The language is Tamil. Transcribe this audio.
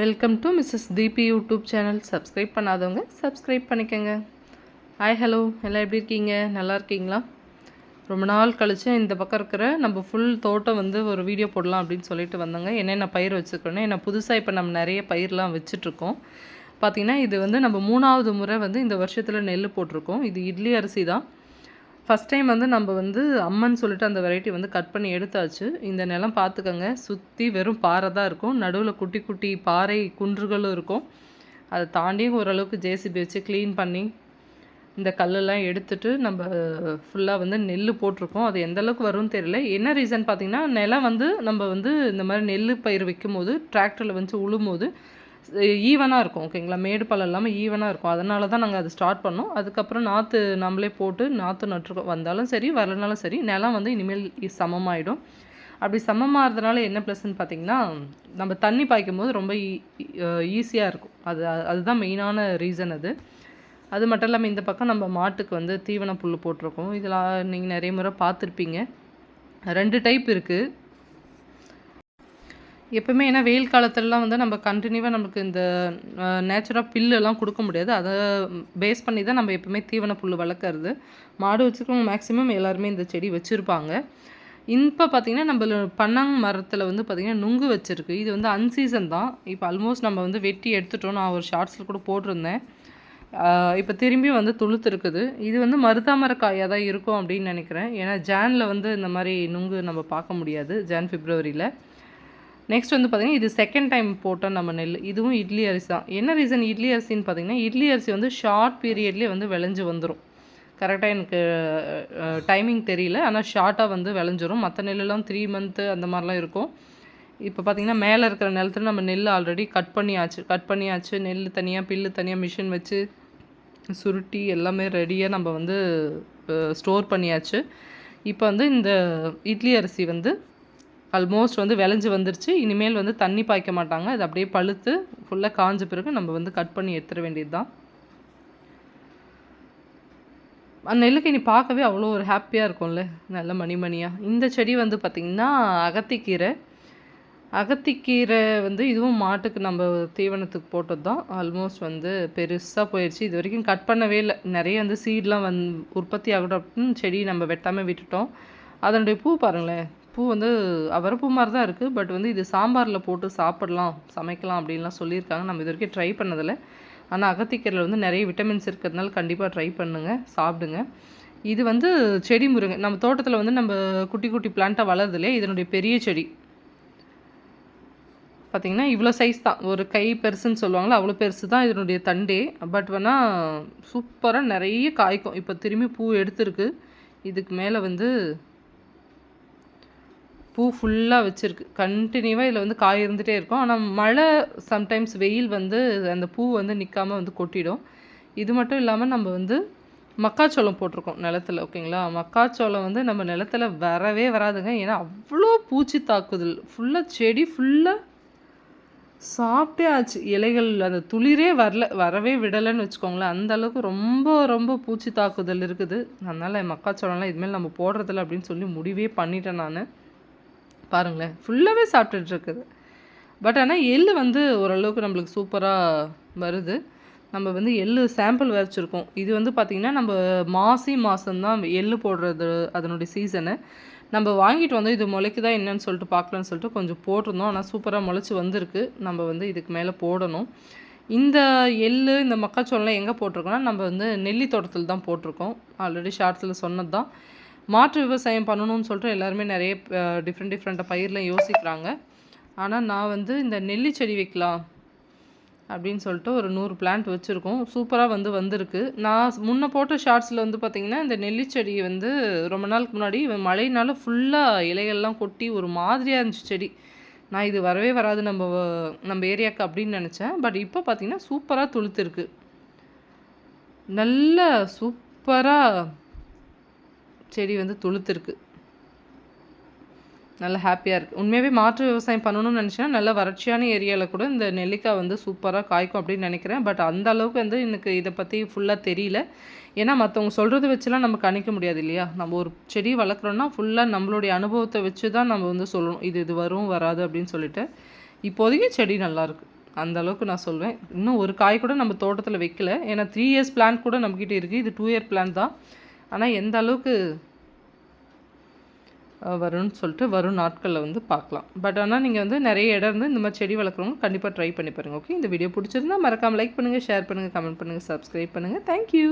Welcome to Mrs Deepi YouTube channel subscribe பண்ணாதவங்க சப்ஸ்கிரைப் பண்ணிக்கோங்க. ஹாய் ஹலோ எல்லாம் எப்படி இருக்கீங்க? நல்லா இருக்கீங்களா? ரொம்ப நாள் கழிச்சு இந்த பக்கம் இருக்கிற நம்ம ஃபுல் தோட்டம் வந்து ஒரு வீடியோ போடலாம் அப்படின்னு சொல்லிட்டு வந்தோங்க. என்னென்ன பயிர் வச்சுருக்கோன்னு ஏன்னா புதுசாக இப்போ நம்ம நிறைய பயிர்லாம் வச்சிட்ருக்கோம். பார்த்திங்கன்னா இது வந்து நம்ம மூணாவது முறை வந்து இந்த வருஷத்தில் நெல் போட்டிருக்கோம். இது இட்லி அரிசி தான் ஃபஸ்ட் டைம் வந்து நம்ம வந்து அம்மன் சொல்லிட்டு அந்த வெரைட்டி வந்து கட் பண்ணி எடுத்தாச்சு. இந்த நிலம் பார்த்துக்கோங்க. சுற்றி வெறும் பாறை தான் இருக்கும். நடுவில் குட்டி குட்டி பாறை குன்றுகளும் இருக்கும். அதை தாண்டியும் ஓரளவுக்கு ஜேசிபி வச்சு க்ளீன் பண்ணி இந்த கல்லெல்லாம் எடுத்துட்டு நம்ம ஃபுல்லாக வந்து நெல் போட்டிருக்கோம். அது எந்த அளவுக்கு வரும்னு தெரியல. என்ன ரீசன் பார்த்தீங்கன்னா நிலம் வந்து நம்ம வந்து இந்த மாதிரி நெல் பயிர் வைக்கும் போது டிராக்டரில் வந்து உழும்போது ஈவனாக இருக்கும் ஓகேங்களா மேடு பள்ளம் இல்லாமல் ஈவனாக இருக்கும். அதனால தான் நாங்கள் அதை ஸ்டார்ட் பண்ணோம். அதுக்கப்புறம் நாற்று நம்மளே போட்டு நாற்று நட்டுருக்கோம். வந்தாலும் சரி வரலனாலும் சரி நிலம் வந்து இனிமேல் சமமாயிடும். அப்படி சமமாகிறதுனால என்ன ப்ளஸ்ன்னு பார்த்தீங்கன்னா நம்ம தண்ணி பாய்க்கும் போது ரொம்ப ஈஸியாக இருக்கும். அது அதுதான் மெயினான ரீசன் அது. அது மட்டும் இல்லாமல் இந்த பக்கம் நம்ம மாட்டுக்கு வந்து தீவன புல் போட்டிருக்கோம். இதில் நீங்கள் நிறைய முறை பார்த்துருப்பீங்க. ரெண்டு டைப் இருக்குது எப்பவுமே ஏன்னா வெயில் காலத்துலலாம் வந்து நம்ம கண்டினியூவாக நமக்கு இந்த நேச்சுராக பில்லெல்லாம் கொடுக்க முடியாது. அதை பேஸ் பண்ணி தான் நம்ம எப்பவுமே தீவன புல் வளர்க்குறது. மாடு வச்சுருக்கவங்க மேக்ஸிமம் எல்லாருமே இந்த செடி வச்சுருப்பாங்க. இப்போ பார்த்திங்கன்னா நம்ம பன்னாங் மரத்தில் வந்து பார்த்திங்கன்னா நுங்கு வச்சுருக்கு. இது வந்து அன்சீசன் தான். இப்போ ஆல்மோஸ்ட் நம்ம வந்து வெட்டி எடுத்துட்டோம் நான் ஒரு ஷார்ட்ஸில் கூட போட்டிருந்தேன். இப்போ திரும்பி வந்து துளுத்து இருக்குது இது வந்து மருதாமர காயாக தான் இருக்கும் அப்படின்னு நினைக்கிறேன். ஏன்னா ஜானில் வந்து இந்த மாதிரி நுங்கு நம்ம பார்க்க முடியாது. ஜான் பிப்ரவரியில். நெக்ஸ்ட் வந்து பார்த்திங்கன்னா இது செகண்ட் டைம் போட்டோம் நம்ம நெல். இதுவும் இட்லி அரிசி தான். என்ன ரீசன் இட்லி அரிசின்னு பார்த்திங்கன்னா இட்லி அரிசி வந்து ஷார்ட் பீரியட்லேயே வந்து விளைஞ்சு வந்துடும் கரெக்டாக எனக்கு டைமிங் தெரியல. ஆனால் ஷார்ட்டாக வந்து விளைஞ்சிரும். மற்ற நெல்லாம் த்ரீ மந்த்து அந்த மாதிரிலாம் இருக்கும். இப்போ பார்த்திங்கன்னா மேலே இருக்கிற நிலத்துல நம்ம நெல் ஆல்ரெடி கட் பண்ணியாச்சு. கட் பண்ணியாச்சு. நெல் தனியாக பில்லு தனியாக மிஷின் வச்சு சுருட்டி எல்லாமே ரெடியாக நம்ம வந்து ஸ்டோர் பண்ணியாச்சு. இப்போ வந்து இந்த இட்லி அரிசி வந்து ஆல்மோஸ்ட் வந்து விளைஞ்சி வந்துருச்சு. இனிமேல் வந்து தண்ணி பாய்க்க மாட்டாங்க. அது அப்படியே பழுத்து ஃபுல்லாக காஞ்ச பிறகு நம்ம வந்து கட் பண்ணி எடுத்துட வேண்டியது தான் அந்த நெல்லுக்கு இனி பார்க்கவே அவ்வளோ ஒரு ஹாப்பியாக இருக்கும்ல. நல்ல மணிமணியாக இந்த செடி வந்து பார்த்திங்கன்னா அகத்திக்கீரை. அகத்திக்கீரை வந்து இதுவும் மாட்டுக்கு நம்ம தீவனத்துக்கு போட்டது தான் ஆல்மோஸ்ட் வந்து பெருசாக போயிடுச்சு இது வரைக்கும் கட் பண்ணவே இல்லை. நிறைய வந்து சீட்லாம் வந் உற்பத்தி ஆகட்டும் அப்படின்னு செடி நம்ம வெட்டாமல் விட்டுட்டோம். அதனுடைய பூ பாருங்களேன். பூ வந்து அவரைப்பூ மாதிரி தான் இருக்குது பட் வந்து இது சாம்பாரில் போட்டு சாப்பிடலாம் சமைக்கலாம் அப்படின்லாம் சொல்லியிருக்காங்க. நம்ம இது வரைக்கும் ட்ரை பண்ணதில்லை. ஆனால் அகத்திக்கீரையில் வந்து நிறைய விட்டமின்ஸ் இருக்கிறதுனால கண்டிப்பாக ட்ரை பண்ணுங்கள் சாப்பிடுங்க. இது வந்து செடி முருங்கை நம்ம தோட்டத்தில் வந்து நம்ம குட்டி குட்டி பிளான்ட்டாக வளருது இதனுடைய பெரிய செடி. பார்த்திங்கன்னா இவ்வளோ சைஸ் தான். ஒரு கை பெருசுன்னு சொல்லுவாங்களா அவ்வளோ பெருசு தான் இதனுடைய தண்டே. பட் வேணால் சூப்பராக நிறைய காய்க்கும். இப்போ திரும்பி பூ எடுத்துருக்கு. இதுக்கு மேலே வந்து பூ ஃபுல்லாக வச்சுருக்கு. கண்டினியூவாக இதில் வந்து காய் இருந்துகிட்டே இருக்கும். ஆனால் மழை சம்டைம்ஸ் வெயில் வந்து அந்த பூ வந்து நிற்காமல் வந்து கொட்டிடும். இது மட்டும் இல்லாமல் நம்ம வந்து மக்காச்சோளம் போட்டிருக்கோம் நிலத்தில் ஓகேங்களா? மக்காச்சோளம் வந்து நம்ம நிலத்தில் வரவே வராதுங்க. ஏன்னா அவ்வளோ பூச்சி தாக்குதல். ஃபுல்லாக செடி ஃபுல்லாக சாப்பிட்டே ஆச்சு. இலைகள் அந்த துளிரே வரல வரவே விடலைன்னு வச்சுக்கோங்களேன். அந்த அளவுக்கு ரொம்ப ரொம்ப பூச்சி தாக்குதல் இருக்குது. அதனால் மக்காச்சோளம்லாம் இதுமாரி நம்ம போடுறதில்ல அப்படின்னு சொல்லி முடிவே பண்ணிட்டேன் நான். பாருங்களேன் ஃபுல்லாகவே சாப்பிட்டுட்டு இருக்குது பட் ஆனால் எள் வந்து ஓரளவுக்கு நம்மளுக்கு சூப்பராக வருது. நம்ம வந்து எள் சாம்பிள் வரைச்சிருக்கோம் இது வந்து பார்த்திங்கன்னா நம்ம மாசி மாதம்தான் எள் போடுறது அதனுடைய சீசனு நம்ம வாங்கிட்டு வந்தோம் இது முளைக்குதா என்னன்னு சொல்லிட்டு பார்க்கலான்னு சொல்லிட்டு கொஞ்சம் போட்டிருந்தோம். ஆனால் சூப்பராக முளைச்சி வந்திருக்கு. நம்ம வந்து இதுக்கு மேலே போடணும். இந்த எள் இந்த மக்காச்சோளம்லாம் எங்கே போட்டிருக்கோன்னா நம்ம வந்து நெல்லி தோட்டத்தில் தான் போட்டிருக்கோம். ஆல்ரெடி ஷார்ட்ஸில் சொன்னது தான் மாற்று விவசாயம் பண்ணணும்னு சொல்லிட்டு எல்லாருமே நிறைய டிஃப்ரெண்ட் டிஃப்ரெண்ட்டாக பயிரெலாம் யோசிக்கிறாங்க. ஆனால் நான் வந்து இந்த நெல்லி செடி வைக்கலாம் அப்படின்னு சொல்லிட்டு ஒரு நூறு பிளான்ட் வச்சுருக்கோம். சூப்பராக வந்து வந்திருக்கு. நான் முன்ன போட்ட ஷார்ட்ஸில் வந்து பார்த்திங்கன்னா இந்த நெல்லி செடி வந்து ரொம்ப நாளுக்கு முன்னாடி மழையினால் ஃபுல்லாக இலைகள்லாம் கொட்டி ஒரு மாதிரியாக இருந்துச்சு செடி. நான் இது வரவே வராது நம்ம நம்ம ஏரியாவுக்கு அப்படின்னு நினச்சேன். பட் இப்போ பார்த்திங்கன்னா சூப்பராக துளுத்துருக்கு. நல்ல சூப்பராக செடி வந்து துளுத்துருக்கு. நல்லா ஹாப்பியாக இருக்குது உண்மையாகவே மாற்று விவசாயம் பண்ணணும்னு நினச்சேன்னா நல்ல வறட்சியான ஏரியாவில் கூட இந்த நெல்லிக்காய் வந்து சூப்பராக காய்க்கும் அப்படின்னு நினைக்கிறேன். பட் அந்த அளவுக்கு வந்து எனக்கு இதை பற்றி ஃபுல்லாக தெரியல. ஏன்னா மற்றவங்க சொல்கிறத வச்சுலாம் நம்ம கணிக்க முடியாது இல்லையா? நம்ம ஒரு செடி வளர்க்குறோன்னா ஃபுல்லாக நம்மளுடைய அனுபவத்தை வச்சு தான் நம்ம வந்து சொல்லணும். இது இது வரும் வராது அப்படின்னு சொல்லிட்டு. இப்போதைக்கு செடி நல்லாயிருக்கு அந்த அளவுக்கு நான் சொல்வேன். இன்னும் ஒரு காய் கூட நம்ம தோட்டத்தில் வைக்கல. ஏன்னா த்ரீ இயர்ஸ் பிளான் கூட நம்மக்கிட்ட இருக்குது இது டூ இயர் பிளான் தான். ஆனால் எந்த அளவுக்கு வரும்னு சொல்லிட்டு வரும் நாட்களில் வந்து பார்க்கலாம். பட் ஆனால் நீங்கள் வந்து நிறைய இடம் இருந்து இந்த மாதிரி செடி வளர்க்குறவங்க கண்டிப்பாக ட்ரை பண்ணி பாருங்கள் ஓகே இந்த வீடியோ பிடிச்சிருந்தா மறக்காமல் லைக் பண்ணுங்கள் ஷேர் பண்ணுங்கள் கமெண்ட் பண்ணுங்கள் சப்ஸ்கிரைப் பண்ணுங்கள் தேங்க்யூ